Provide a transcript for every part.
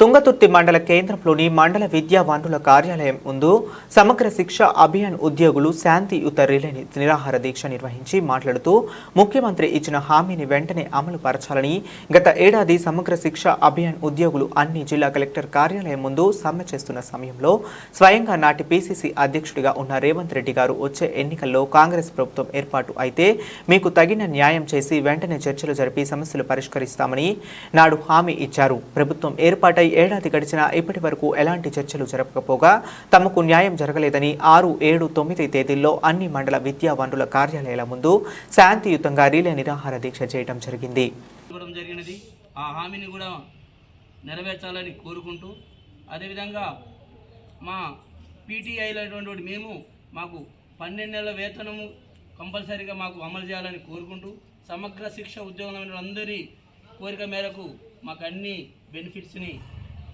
తుంగతుర్తి మండల కేంద్రంలోని మండల విద్యా వనరుల కార్యాలయం ముందు సమగ్ర శిక్ష అభియాన్ ఉద్యోగులు శాంతియుత రిలేని నిరాహార దీక్ష నిర్వహించి మాట్లాడుతూ ముఖ్యమంత్రి ఇచ్చిన హామీని వెంటనే అమలు పరచాలని గత ఏడాది సమగ్ర శిక్ష అభియాన్ ఉద్యోగులు అన్ని జిల్లా కలెక్టర్ కార్యాలయం ముందు సమ్మె చేస్తున్న సమయంలో స్వయంగా నాటి పీసీసీ అధ్యక్షుడిగా ఉన్న రేవంత్ రెడ్డి గారు వచ్చే ఎన్నికల్లో కాంగ్రెస్ ప్రభుత్వం ఏర్పాటు అయితే మీకు తగిన న్యాయం చేసి వెంటనే చర్చలు జరిపి సమస్యలు పరిష్కరిస్తామని నాడు హామీ ఇచ్చారు. ప్రభుత్వం ఏర్పాటై ఏడాది గడిచినా ఇప్పటి వరకు ఎలాంటి చర్చలు జరపకపోగా తమకు న్యాయం జరగలేదని ఆరు ఏడు తొమ్మిది తేదీల్లో అన్ని మండల విద్యా వనరుల కార్యాలయాల ముందు శాంతియుతంగా రీలే నిరాహార దీక్ష చేయడం జరిగింది. జరిగినది. ఆ హామీని కూడా నెరవేర్చాలని కోరుకుంటూ అదేవిధంగా మా పీటీఐలైనటువంటి మేము మాకు పన్నెండు నెలల వేతనము కంపల్సరీగా మాకు అమలు చేయాలని కోరుకుంటూ సమగ్ర శిక్ష ఉద్యోగం అందరి కోరిక మేరకు మాకు అన్ని బెనిఫిట్స్ని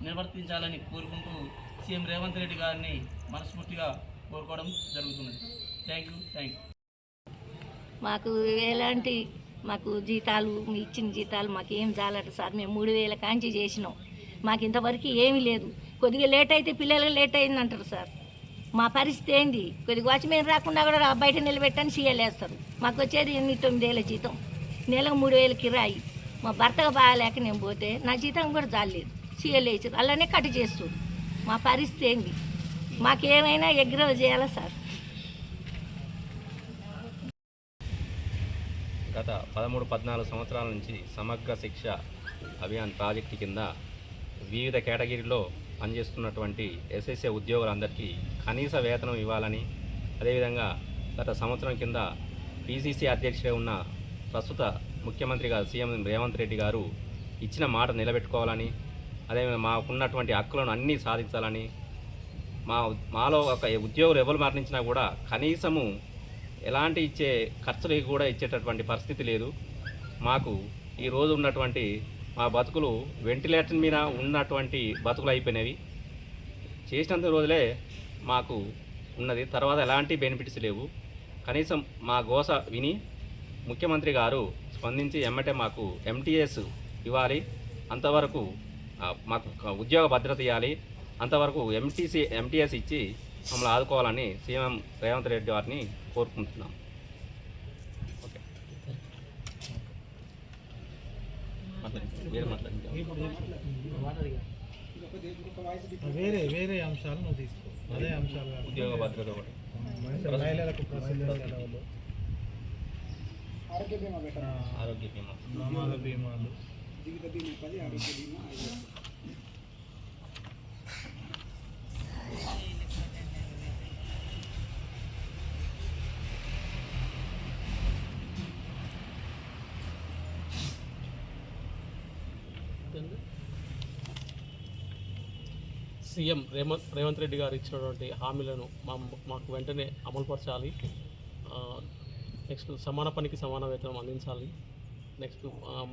నిర్వర్తించాలని కోరుకుంటూ సీఎం రేవంత్ రెడ్డి గారిని మనస్ఫూర్తిగా కోరుకోవడం జరుగుతున్నది. థ్యాంక్ యూ థ్యాంక్ మాకు ఎలాంటి మాకు జీతాలు మీ ఇచ్చిన జీతాలు మాకు ఏం చాలట సార్. మేము మూడు వేల కాంచి చేసినాం. మాకు ఇంతవరకు ఏమీ లేదు. కొద్దిగా లేట్ అయితే పిల్లలకి లేట్ అయింది అంటారు సార్. మా పరిస్థితి ఏంది? కొద్దిగా వాచ్మెన్ రాకుండా కూడా బయట నిలబెట్టని సీఎలేస్తారు మాకు వచ్చేది ఎనిమిది తొమ్మిదేళ్ళ జీతం. నెలకు మూడు వేల కిరాయి మా భర్తకు బాగాలేక నేను పోతే నా జీతం కూడా చాలేదు సీఎల్ అలానే కట్ చేస్తారు మా పరిస్థితి ఏంటి మాకేమైనా ఎగ్రవ చేయాలా సార్? గత పదమూడు పద్నాలుగు సంవత్సరాల నుంచి సమగ్ర శిక్ష అభియాన్ ప్రాజెక్టు కింద వివిధ కేటగిరీలో పనిచేస్తున్నటువంటి ఎస్ఎస్ఏ ఉద్యోగులందరికీ కనీస వేతనం ఇవ్వాలని అదేవిధంగా గత సంవత్సరం కింద పీసీసీ అధ్యక్షుడే ఉన్న ప్రస్తుత ముఖ్యమంత్రి గారు సీఎం రేవంత్ రెడ్డి గారు ఇచ్చిన మాట నిలబెట్టుకోవాలని అదే మాకున్నటువంటి హక్కులను అన్నీ సాధించాలని మా మాలో ఒక ఉద్యోగులు ఎవరు మరణించినా కూడా కనీసము ఎలాంటి ఇచ్చే ఖర్చులు కూడా ఇచ్చేటటువంటి పరిస్థితి లేదు. మాకు ఈరోజు ఉన్నటువంటి మా బతుకులు వెంటిలేటర్ మీద ఉన్నటువంటి బతుకులు అయిపోయినవి. చేసినంత రోజులే మాకు ఉన్నది. తర్వాత ఎలాంటి బెనిఫిట్స్ లేవు. కనీసం మా గోస విని ముఖ్యమంత్రి గారు స్పందించి ఎమ్మటే మాకు ఎంటీఎస్ ఇవ్వాలి. అంతవరకు మాకు ఉద్యోగ భద్రత ఇవ్వాలి. అంతవరకు ఎంటీసీ ఎంటీఎస్ ఇచ్చి మమ్మల్ని ఆదుకోవాలని సీఎం రేవంత్ రెడ్డి వారిని కోరుకుంటున్నాం. ఓకే. వేరే వేరే అంశాలు నువ్వు తీసుకో. అదే అంశాలు. ఉద్యోగ భద్రత ఒకటి. మహిళలకు జీవిత బీమా పది ఆరోగ్య బీమా ఐదు సీఎం రేవంత్ రేవంత్ రెడ్డి గారు ఇచ్చినటువంటి హామీలను మా మాకు వెంటనే అమలుపరచాలి. నెక్స్ట్ సమాన పనికి సమాన వేతనం అందించాలి. నెక్స్ట్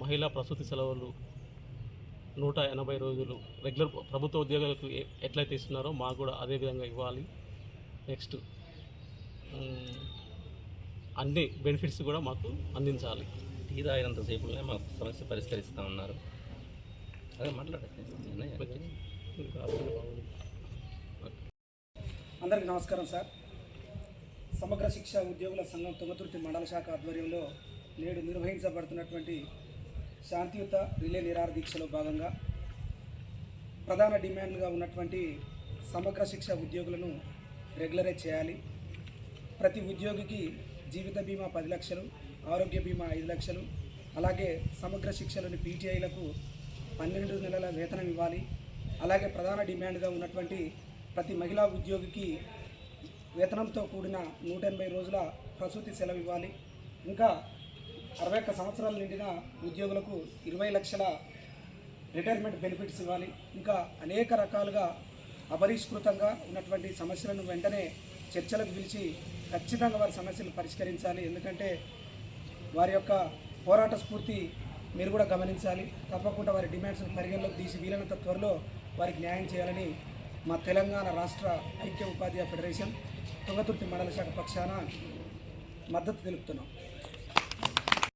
మహిళా ప్రసూతి సెలవులు నూట ఎనభై రోజులు. రెగ్యులర్ ప్రభుత్వ ఉద్యోగులకు ఎట్లయితే ఇస్తున్నారో మాకు కూడా అదే విధంగా ఇవ్వాలి. నెక్స్ట్ అన్ని బెనిఫిట్స్ కూడా మాకు అందించాలి. టీ తాగినంతసేపులోనే మాకు సమస్య పరిష్కరిస్తా ఉన్నారు. అదే మాట్లాడండి అందరికీ నమస్కారం సార్. సమగ్ర శిక్ష ఉద్యోగుల సంఘం తుంగతుర్తి మండల శాఖ ఆధ్వర్యంలో నేడు నిర్వహించబడుతున్నటువంటి శాంతియుత రిలే నిరార దీక్షలో భాగంగా ప్రధాన డిమాండ్గా ఉన్నటువంటి సమగ్ర శిక్ష ఉద్యోగులను రెగ్యులరైజ్ చేయాలి. ప్రతి ఉద్యోగికి జీవిత బీమా పది లక్షలు ఆరోగ్య బీమా ఐదు లక్షలు అలాగే సమగ్ర శిక్షలోని పీటీఐలకు పన్నెండు నెలల వేతనం ఇవ్వాలి. అలాగే ప్రధాన డిమాండ్గా ఉన్నటువంటి ప్రతి మహిళా ఉద్యోగికి వేతనంతో కూడిన నూట ఎనభై రోజుల ప్రసూతి సెలవు ఇవ్వాలి. ఇంకా అరవై ఒక్క సంవత్సరాలు నిండిన ఉద్యోగులకు ఇరవై లక్షల రిటైర్మెంట్ బెనిఫిట్స్ ఇవ్వాలి. ఇంకా అనేక రకాలుగా అపరిష్కృతంగా ఉన్నటువంటి సమస్యలను వెంటనే చర్చలకు పిలిచి ఖచ్చితంగా వారి సమస్యలు పరిష్కరించాలి. ఎందుకంటే వారి యొక్క పోరాట స్ఫూర్తి మీరు కూడా గమనించాలి. తప్పకుండా వారి డిమాండ్స్ను పరిగణలోకి తీసి వీలైనంత త్వరలో వారికి న్యాయం చేయాలని మా తెలంగాణ రాష్ట్ర ఐక్య ఉపాధ్యాయ ఫెడరేషన్ తుంగతుర్తి మండల శాఖ పక్షాన మద్దతు తెలుపుతున్నాం.